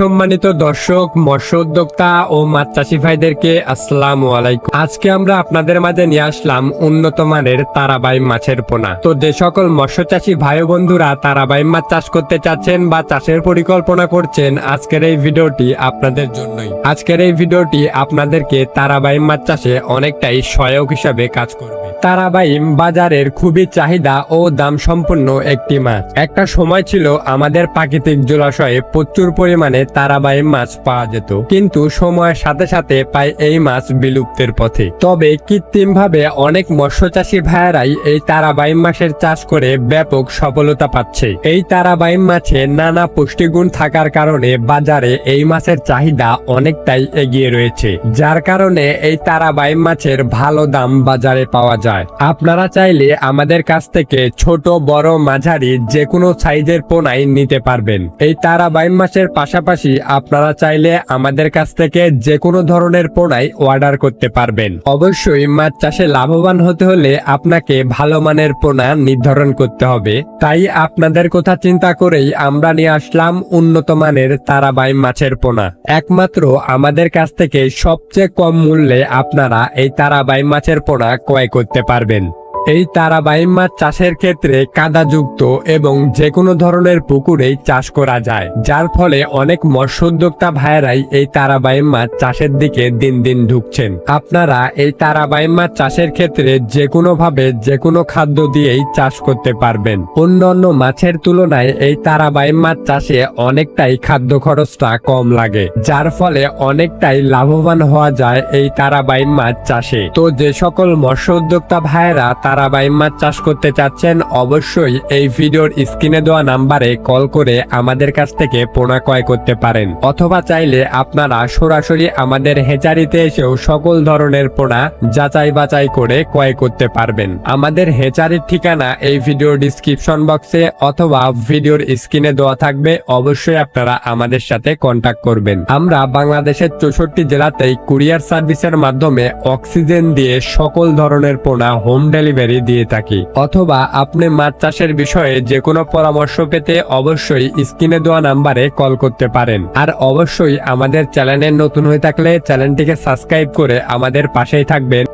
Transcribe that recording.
সম্মানিত দর্শক, মৎস্য উদ্যোক্তা ও মাছ চাষি ভাইদেরকে আসসালামু আলাইকুম। আজকে আমরা আপনাদের মাঝে নিয়ে আসলাম উন্নত মানের তারাবাই মাছের পোনা। তো যে সকল মৎস্য চাষি ভাই বন্ধুরা তারাবাই মাছ চাষ করতে চাচ্ছেন বা চাষের পরিকল্পনা করছেন, আজকের এই ভিডিওটি আপনাদের জন্যই। আজকের এই ভিডিওটি আপনাদেরকে তারাবাই মাছ চাষে অনেকটাই সহায়ক হিসাবে কাজ করবে। তারাবাইম বাজারের খুবই চাহিদা ও দাম সম্পন্ন একটি মাছ। একটা সময় ছিল আমাদের প্রাকৃতিক জলাশয়ে প্রচুর পরিমাণে তারাবাইম মাছ পাওয়া যেত। কিন্তু সময়ের সাথে সাথে পায় এই মাছ বিলুপ্তের পথে। তবে কৃত্রিমভাবে অনেক মৎস্য চাষী ভাইয়ারাই এই তারাবাইম মাছের চাষ করে ব্যাপক সফলতা পাচ্ছে। এই তারাবাইম মাছে নানা পুষ্টিগুণ থাকার কারণে বাজারে এই মাছের চাহিদা অনেকটাই এগিয়ে রয়েছে। যার কারণে এই তারাবাইম মাছের ভালো দাম বাজারে পাওয়া যায়। আপনারা চাইলে আমাদের কাছ থেকে ছোট, বড়, মাঝারি যে কোনো সাইজের পোনাই নিতে পারবেন। এই তারাবাইম মাছের পাশাপাশি আপনারা চাইলে আমাদের কাছ থেকে যে কোনো ধরনের পোনাই অর্ডার করতে পারবেন। অবশ্যই মাছ চাষে লাভবান হতে হলে আপনাকে ভালো মানের পোনা নির্ধারণ করতে হবে। তাই আপনাদের কথা চিন্তা করেই আমরা নিয়ে আসলাম উন্নত মানের তারাবাইম মাছের পোনা। একমাত্র আমাদের কাছ থেকে সবচেয়ে কম মূল্যে আপনারা এই তারাবাইম মাছের পোনা ক্রয় করতে পারবেন। এই তারাবাইম মাছ চাষের ক্ষেত্রে কাদাযুক্ত এবং যে কোনো ধরনের পুকুরেই চাষ করা যায়, যার ফলে অনেক মৎস্য উদ্যোক্তা ভাইয়েরাই এই তারাবাইম মাছ চাষের দিকে দিন দিন ঢুকছেন। আপনারা এই তারাবাইম মাছ চাষের ক্ষেত্রে যে কোনো ভাবে যে কোনো খাদ্য দিয়েই চাষ করতে পারবেন। অন্যান্য মাছের তুলনায় এই তারাবাইম মাছ চাষে অনেকটাই খাদ্য খরচটা কম লাগে, যার ফলে অনেকটাই লাভবান হওয়া যায় এই তারাবাইম মাছ চাষে। তো যে সকল মৎস্য উদ্যোক্তা ভাইয়েরা তারাবাইম মাছ চাষ করতে চাচ্ছেন, অবশ্যই এই ভিডিওর স্ক্রিনে দেওয়া নাম্বারে কল করে আমাদের কাছ থেকে পোনা ক্রয় করতে পারেন। অথবা চাইলে আপনারা সরাসরি আমাদের হেচারিতে এসেও সকল ধরনের পোনা যাচাই বাছাই করে ক্রয় করতে পারবেন। আমাদের হেচারির ঠিকানা এই ভিডিওর ডিসক্রিপশন বক্সে অথবা ভিডিওর স্ক্রিনে দেওয়া থাকবে, অবশ্যই আপনারা আমাদের সাথে কন্ট্যাক্ট করবেন। আমরা বাংলাদেশের চৌষট্টি জেলাতেই কুরিয়ার সার্ভিসের মাধ্যমে অক্সিজেন দিয়ে সকল ধরনের পোনা হোম ডেলিভারি দিয়ে থাকি। অথবা আপনি মাছ চাষের বিষয়ে যে কোনো পরামর্শ পেতে অবশ্যই স্ক্রিনে দেওয়া নাম্বারে কল করতে পারেন। আর অবশ্যই আমাদের চ্যানেলের নতুন হয়ে থাকলে চ্যানেলটিকে সাবস্ক্রাইব করে আমাদের পাশেই থাকবেন।